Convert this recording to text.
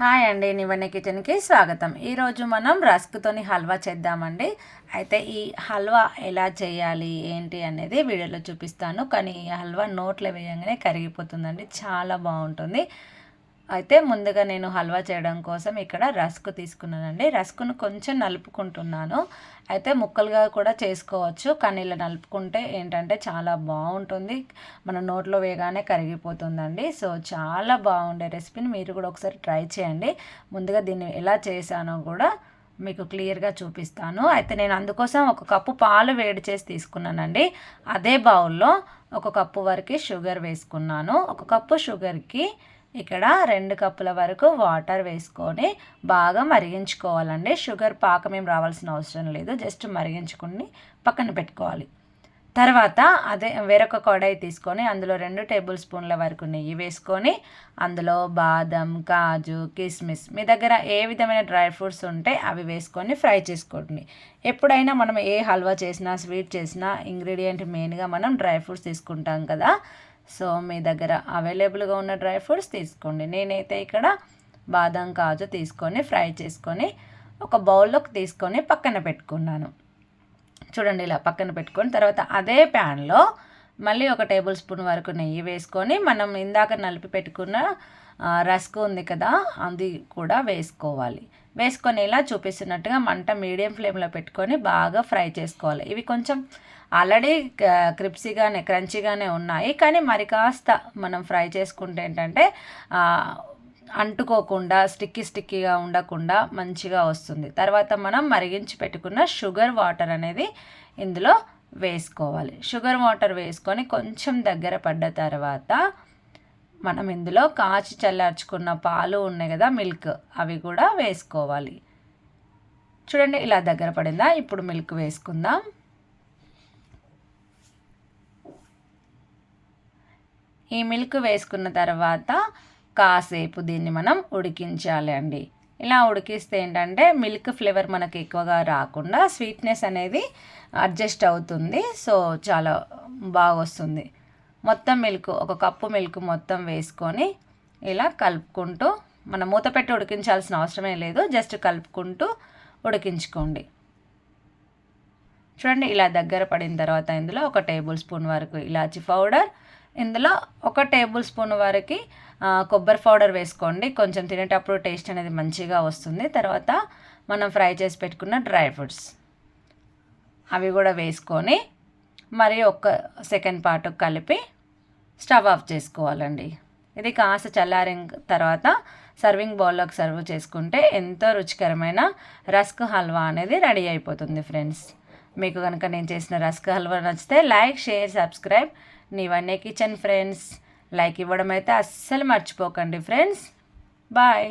Hi అండి నివన్న కిచెన్కి స్వాగతం. ఈరోజు మనం రస్క్తోని హల్వా చేద్దామండి. అయితే ఈ హల్వా ఎలా చేయాలి ఏంటి అనేది వీడియోలో చూపిస్తాను. కానీ ఈ హల్వా నోట్లో వేయంగానే కరిగిపోతుందండి. చాలా బాగుంటుంది. అయితే ముందుగా నేను హల్వా చేయడం కోసం ఇక్కడ రస్క్ తీసుకున్నానండి. రస్క్ను కొంచెం నలుపుకుంటున్నాను. అయితే ముక్కలుగా కూడా చేసుకోవచ్చు. కానీ ఇలా నలుపుకుంటే ఏంటంటే చాలా బాగుంటుంది. మన నోట్లో వేగానే కరిగిపోతుందండి. సో చాలా బాగుండే రెసిపీని మీరు కూడా ఒకసారి ట్రై చేయండి. ముందుగా దీన్ని ఎలా చేశానో కూడా మీకు క్లియర్గా చూపిస్తాను. అయితే నేను అందుకోసం ఒక కప్పు పాలు వేడి చేసి తీసుకున్నానండి. అదే బౌల్లో ఒక కప్పు వరకు షుగర్ వేసుకున్నాను. ఒక కప్పు షుగర్కి ఇక్కడ రెండు కప్పుల వరకు వాటర్ వేసుకొని బాగా మరిగించుకోవాలండి. షుగర్ పాకం ఏం రావాల్సిన అవసరం లేదు. జస్ట్ మరిగించుకుని పక్కన పెట్టుకోవాలి. తర్వాత అదే వేరొక కడాయి తీసుకొని అందులో రెండు టేబుల్ స్పూన్ల వరకు నెయ్యి వేసుకొని అందులో బాదం కాజు కిస్మిస్ మీ దగ్గర ఏ విధమైన డ్రై ఫ్రూట్స్ ఉంటే అవి వేసుకొని ఫ్రై చేసుకోండి. ఎప్పుడైనా మనం ఏ హల్వా చేసినా స్వీట్ చేసినా ఇంగ్రీడియంట్ మెయిన్గా మనం డ్రై ఫ్రూట్స్ తీసుకుంటాం కదా సో మీ దగ్గర అవైలబుల్గా ఉన్న డ్రై ఫ్రూట్స్ తీసుకోండి. నేనైతే ఇక్కడ బాదం కాజు తీసుకొని ఫ్రై చేసుకొని ఒక బౌల్లోకి తీసుకొని పక్కన పెట్టుకున్నాను. చూడండి ఇలా పక్కన పెట్టుకొని తర్వాత అదే ప్యాన్లో మళ్ళీ ఒక టేబుల్ స్పూన్ వరకు నెయ్యి వేసుకొని మనం ఇందాక నలిపి పెట్టుకున్న రస్క్ ఉంది కదా అది కూడా వేసుకోవాలి. వేసుకొని ఇలా చూపిస్తున్నట్టుగా మంట మీడియం ఫ్లేమ్లో పెట్టుకొని బాగా ఫ్రై చేసుకోవాలి. ఇవి కొంచెం ఆల్రెడీ క్రిప్సీగానే క్రంచీగానే ఉన్నాయి. కానీ మరి కాస్త మనం ఫ్రై చేసుకుంటే ఏంటంటే అంటుకోకుండా స్టిక్కీ స్టిక్కీగా ఉండకుండా మంచిగా వస్తుంది. తర్వాత మనం మరిగించి పెట్టుకున్న షుగర్ వాటర్ అనేది ఇందులో వేసుకోవాలి. షుగర్ వాటర్ వేసుకొని కొంచెం దగ్గర పడ్డ తర్వాత మనం ఇందులో కాచి చల్లార్చుకున్న పాలు ఉన్నాయి కదా మిల్క్ అవి కూడా వేసుకోవాలి. చూడండి ఇలా దగ్గర పడిందా? ఇప్పుడు మిల్క్ వేసుకుందాం. ఈ మిల్క్ వేసుకున్న తర్వాత కాసేపు దీన్ని మనం ఉడికించాలి అండి ఇలా ఉడికిస్తే ఏంటంటే మిల్క్ ఫ్లేవర్ మనకి ఎక్కువగా రాకుండా స్వీట్నెస్ అనేది అడ్జస్ట్ అవుతుంది. సో చాలా బాగా వస్తుంది మొత్తం మిల్క్ ఒక కప్పు మిల్క్ మొత్తం వేసుకొని ఇలా కలుపుకుంటూ మనం మూత పెట్టి ఉడికించాల్సిన అవసరమే లేదు. జస్ట్ కలుపుకుంటూ ఉడికించుకోండి. చూడండి ఇలా దగ్గర పడిన తర్వాత ఇందులో ఒక టేబుల్ స్పూన్ వరకు ఇలాచి పౌడర్ ఇందులో ఒక టేబుల్ స్పూన్ వరకు కొబ్బరి పౌడర్ వేసుకోండి. కొంచెం తినేటప్పుడు టేస్ట్ అనేది మంచిగా వస్తుంది. తర్వాత మనం ఫ్రై చేసి పెట్టుకున్న డ్రై ఫ్రూట్స్ అవి కూడా వేసుకొని మరి ఒక సెకండ్ పాటు కలిపి స్టవ్ ఆఫ్ చేసుకోవాలండి. ఇది కాస్త చల్లారిన తర్వాత సర్వింగ్ బౌల్లోకి సర్వ్ చేసుకుంటే ఎంతో రుచికరమైన రస్క్ హల్వా అనేది రెడీ అయిపోతుంది ఫ్రెండ్స్. మీకు కనుక నేను చేసిన రస్క్ హల్వా నచ్చితే లైక్ షేర్ సబ్స్క్రైబ్. నీవన్నే కిచెన్ ఫ్రెండ్స్ లైక్ ఇవ్వడం అయితే అస్సలు మర్చిపోకండి ఫ్రెండ్స్ బాయ్